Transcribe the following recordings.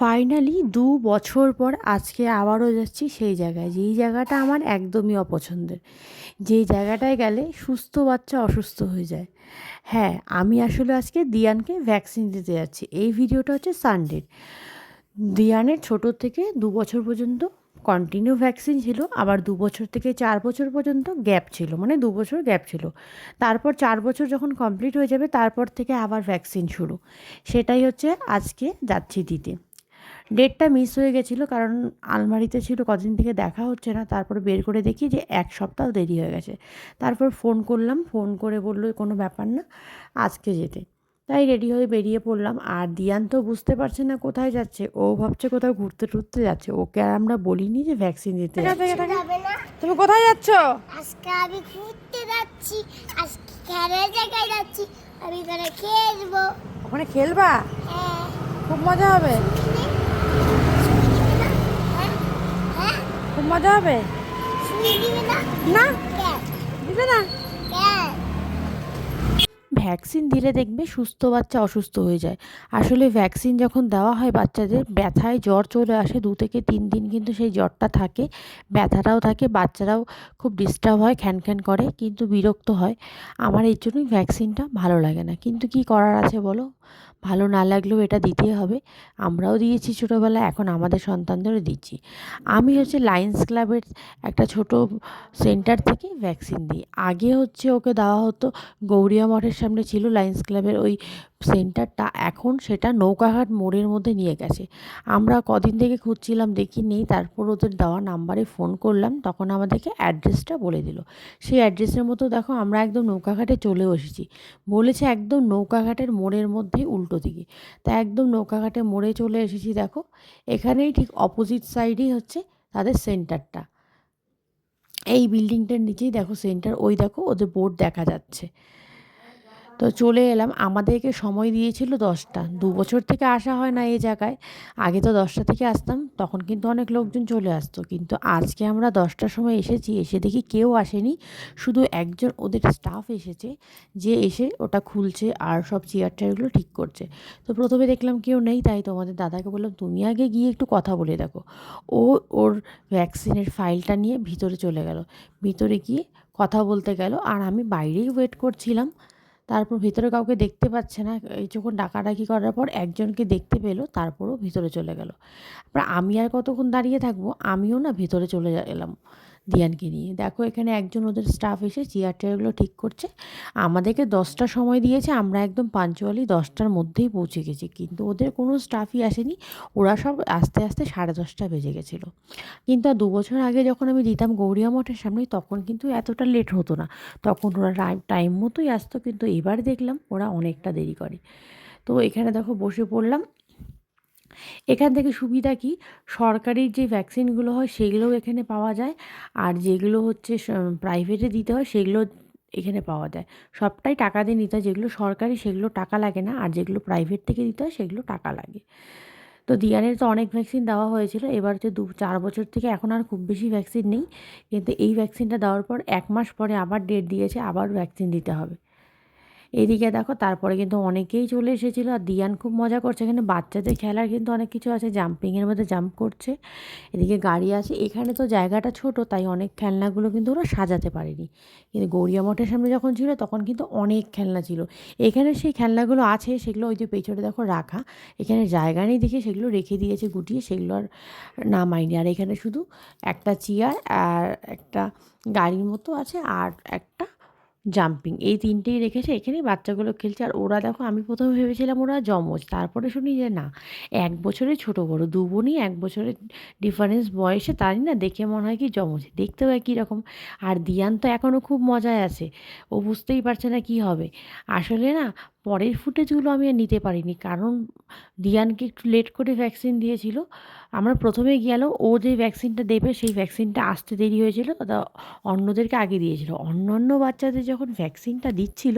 Finally দু বছর পর আজকে আবারও যাচ্ছি সেই জায়গায়। যেই জায়গাটা আমার একদমই অপছন্দের। যেই জায়গাটায় গেলে সুস্থ বাচ্চা অসুস্থ হয়ে যায়। হ্যাঁ আমি আসলে আজকে দিয়ানকে ভ্যাকসিন দিতে যাচ্ছি। এই ভিডিওটা হচ্ছে সানডের দিয়ানের ছোটো থেকে দু বছর পর্যন্ত কন্টিনিউ ভ্যাকসিন ছিল। আবার দু বছর থেকে চার বছর পর্যন্ত গ্যাপ ছিল। মানে দু বছর গ্যাপ ছিল। তারপর চার বছর যখন কমপ্লিট হয়ে যাবে, তারপর থেকে আবার ভ্যাকসিন শুরু। সেটাই হচ্ছে আজকে যাচ্ছি দিতে। ডেটটা মিস হয়ে গেছিল কারণ আলমারিতে ছিল কদিন থেকে দেখা হচ্ছে না। তারপর বের করে দেখি যে এক সপ্তাহ দেরি হয়ে গেছে। তারপর ফোন করলাম ফোন করে বলল কোনো ব্যাপার না আজকে যেতে। তাই রেডি হয়ে বেরিয়ে পড়লাম। আর দিয়ান তো বুঝতে পারছে না কোথায় যাচ্ছে ও ভাবছে কোথাও ঘুরতে টুরতে যাচ্ছে। ওকে আর আমরা বলিনি যে ভ্যাকসিন দিতে যাচ্ছি। তুমি কোথায় যাচ্ছ? আজকে আমি ঘুরতে যাচ্ছি আজকে খেলার জায়গায় যাচ্ছি আমি এখানে খেলব। ওখানে খেলবা? হ্যাঁ। খুব মজা হবে হ্যাঁ হ্যাঁ খুব মজা হবে? না? দিবে না? ভ্যাকসিন দিলে দেখবে সুস্থ বাচ্চা অসুস্থ হয়ে যায়। আসলে ভ্যাকসিন যখন দেওয়া হয় বাচ্চাদের, ব্যথায় জ্বর চলে আসে দু থেকে তিন দিন কিন্তু সেই জ্বরটা থাকে। ব্যথাটাও থাকে, বাচ্চারাও খুব ডিস্টার্ব হয়, খ্যান খ্যান করে, কিন্তু বিরক্ত হয়। আমার এই জন্যই ভ্যাকসিনটা ভালো লাগে না। কিন্তু কি করার আছে বলো? ভালো না লাগলেও এটা দিতেই হবে। আমরাও দিয়েছি ছোটোবেলায়, এখন আমাদের সন্তানদেরও দিচ্ছি। আমি হচ্ছে লায়ন্স ক্লাবের একটা ছোট সেন্টার থেকে ভ্যাকসিন দিই। আগে হচ্ছে ওকে দেওয়া হতো গৌরিয়া মঠের সামনে ছিল লায়ন্স ক্লাবের ওই সেন্টারটা এখন সেটা নৌকাঘাট মোড়ের মধ্যে নিয়ে গেছে। আমরা কদিন থেকে খুঁজছিলাম, দেখি নেই। তারপর ওদের দেওয়া নাম্বারে ফোন করলাম। তখন আমাদেরকে অ্যাড্রেসটা বলে দিল। সেই অ্যাড্রেসের মতো দেখো, আমরা একদম নৌকাঘাটে চলে এসেছি। বলেছে একদম নৌকাঘাটের মোড়ের মধ্যেই উল্টো দিকে। তা একদম নৌকাঘাটে মোড়ে চলে এসেছি দেখো। এখানেই ঠিক অপোজিট সাইডেই হচ্ছে তাদের সেন্টারটা এই বিল্ডিংটার নিচেই দেখো সেন্টার ওই দেখো ওদের বোর্ড দেখা যাচ্ছে। তো চলে এলাম। আমাদেরকে সময় দিয়েছিল দশটা। দু বছর থেকে আসা হয় না এই জায়গায়। আগে তো দশটা থেকে আসতাম, তখন কিন্তু অনেক লোকজন চলে আসতো। কিন্তু আজকে আমরা দশটার সময় এসেছি, এসে দেখি কেউ আসেনি। শুধু একজন ওদের স্টাফ এসেছে, যে এসে ওটা খুলছে আর সব চেয়ার টেয়ারগুলো ঠিক করছে। তো প্রথমে দেখলাম কেউ নেই, তাই তোমাদের দাদাকে বললাম, তুমি আগে গিয়ে একটু কথা বলে দেখো। ও ওর ভ্যাকসিনের ফাইলটা নিয়ে ভিতরে চলে গেল। ভিতরে গিয়ে কথা বলতে গেল, আর আমি বাইরেই ওয়েট করছিলাম। তারপর ভিতরে কাউকে দেখতে পাচ্ছে না। এই যখন ডাকাডাকি করার পর একজনকে দেখতে পেল, তারপরও ভিতরে চলে গেল। আমি আর কতক্ষণ দাঁড়িয়ে থাকব? আমিও না ভিতরে চলে এলাম দিয়ানকে নিয়ে। দেখো এখানে একজন ওদের স্টাফ এসে চেয়ার টেয়ারগুলো ঠিক করছে। আমাদেরকে দশটা সময় দিয়েছে, আমরা একদম পাঞ্চুয়ালি দশটার মধ্যেই পৌঁছে গেছি। কিন্তু ওদের কোনো স্টাফই আসেনি, ওরা সব আস্তে আস্তে সাড়ে দশটা বেজে গেছিল। কিন্তু দু বছর আগে যখন আমি দিতাম গৌরিয়া মঠের সামনে তখন কিন্তু এতটা লেট হতো না। তখন ওরা টাইম মতোই আসতো, কিন্তু এবার দেখলাম ওরা অনেকটা দেরি করে। তো এখানে দেখো বসে পড়লাম এখান থেকে সুবিধা কি? সরকারি যে ভ্যাকসিনগুলো হয়, সেগুলোও এখানে পাওয়া যায়। আর যেগুলো হচ্ছে প্রাইভেটে দিতে হয়, সেগুলো এখানে পাওয়া যায়। সবটাই টাকা দিয়ে নিতে হয়। যেগুলো সরকারি, সেগুলো টাকা লাগে না। আর যেগুলো প্রাইভেট থেকে দিতে হয়, সেগুলো টাকা লাগে। তো দিয়ানের তো অনেক ভ্যাকসিন দেওয়া হয়েছিল। এবার হচ্ছে দু, চার বছর থেকে এখন আর খুব বেশি ভ্যাকসিন নেই। কিন্তু এই ভ্যাকসিনটা দেওয়ার পর এক মাস পরে আবার ডেট দিয়েছে, আবার ভ্যাকসিন দিতে হবে। এদিকে দেখো, তারপরে কিন্তু অনেকেই চলে এসেছিল। আর দিয়ান খুব মজা করছে। এখানে বাচ্চাদের খেলার কিন্তু অনেক কিছু আছে। জাম্পিংয়ের মধ্যে জাম্প করছে। এদিকে গাড়ি আছে। এখানে তো জায়গাটা ছোট, তাই অনেক খেলনাগুলো কিন্তু ওরা সাজাতে পারেনি। কিন্তু গড়িয়া মঠের সামনে যখন ছিল, তখন কিন্তু অনেক খেলনা ছিল। এখানে সেই খেলনাগুলো আছে, সেগুলো ওই যে পেছনে দেখো রাখা। এখানে জায়গা নেই দেখে সেগুলো রেখে দিয়েছে, গুটিয়ে সেগুলো আর নামায়নি। আর এখানে শুধু একটা চেয়ার আর একটা গাড়ির মতো আছে আর একটা জাম্পিং, এই তিনটেই রেখেছে। এখানে বাচ্চাগুলো খেলছে। আর ওরা দেখো, আমি প্রথমে ভেবেছিলাম ওরা জমজ তারপরে শুনি যে না, এক বছরে ছোট বড়ো, দু বোনই এক বছরের ডিফারেন্স বয়সে তারই না? দেখে মনে হয় কি জমজ দেখতে হয় রকম। আর দিয়ান তো এখনও খুব মজায় আছে। ও বুঝতেই পারছে না কি হবে। আসলে না পরের ফুটেজগুলো আমি আর নিতে পারিনি। কারণ দিয়ানকে একটু লেট করে ভ্যাকসিন দিয়েছিল। আমরা প্রথমে গেল, ও যে ভ্যাকসিনটা দেবে, সেই ভ্যাকসিনটা আসতে দেরি হয়েছিল। তা অন্যদেরকে আগে দিয়েছিল। অন্য অন্য বাচ্চাদের যখন ভ্যাকসিনটা দিচ্ছিল,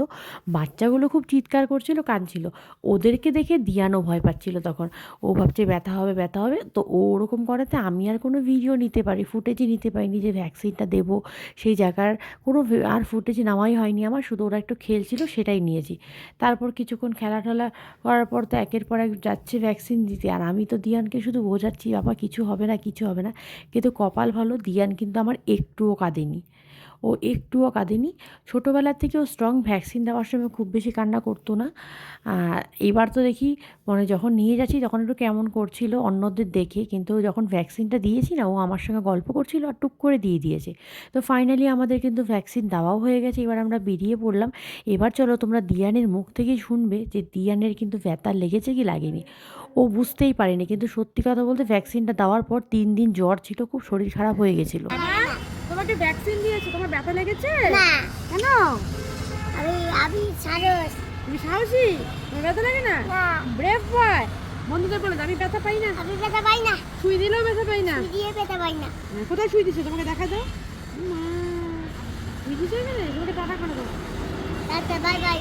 বাচ্চাগুলো খুব চিৎকার করছিল, কাঁদছিল। ওদেরকে দেখে দিয়ানও ভয় পাচ্ছিল তখন। ও ভাবছে, ব্যথা হবে ব্যথা হবে। তো ও ওরকম করাতে আমি আর কোনো ভিডিও নিতে পারি ফুটেজই নিতে পারিনি যে ভ্যাকসিনটা দেবো। সেই জায়গার কোনো আর ফুটেজ নেওয়াই হয়নি আমার। শুধু ওরা একটু খেলছিল, সেটাই নিয়েছি। তার তারপর কিছুক্ষণ খেলা টেলা করার পর তো একের পর এক যাচ্ছে ভ্যাকসিন দিতে। আর আমি তো দিয়ানকে শুধু বোঝাচ্ছি, বাবা, কিছু হবে না, কিছু হবে না। কিন্তু কপাল ভালো, দিয়ান কিন্তু আমার একটুও কাঁদেনি। ও একটুও কাঁদেনি। ছোটোবেলার থেকেও স্ট্রং ভ্যাকসিন দেওয়ার সময় খুব বেশি কান্না করতো না। এবার তো দেখি মানে যখন নিয়ে যাচ্ছি তখন একটু কেমন করছিল অন্যদের দেখে, কিন্তু যখন ভ্যাকসিনটা দিয়েছি না, ও আমার সঙ্গে গল্প করছিল আর টুক করে দিয়ে দিয়েছে। তো ফাইনালি আমাদের কিন্তু ভ্যাকসিন দেওয়াও হয়ে গেছে, এবার আমরা বেরিয়ে পড়লাম। এবার চলো তোমরা দিয়ানের মুখ থেকেই শুনবে যে দিয়ানের কিন্তু ব্যথা লেগেছে কি লাগেনি। ও বুঝতেই পারেনি, কিন্তু সত্যি কথা বলতে ভ্যাকসিনটা দেওয়ার পর তিন দিন জ্বর ছিল, খুব শরীর খারাপ হয়ে গেছিল। তোমাকে ভ্যাকসিন দিয়েছে তোমার ব্যথা লেগেছে? না। কেন? আমি আমি সারস তুমি সাহসী? তোমার ব্যথা লাগে না? ব্রেভ বয় বন্ধুদের বলে আমি ব্যথা পাই না। আমি পেতে পাই না। সুই দিলেও ব্যথা পাই না। দিয়ে পেতে পাই না। কোথায় সুই দিছে? তোমাকে দেখা দাও মা সুই দিছে এখানে তোমাকে টাটা করে দাও। Tata bye bye.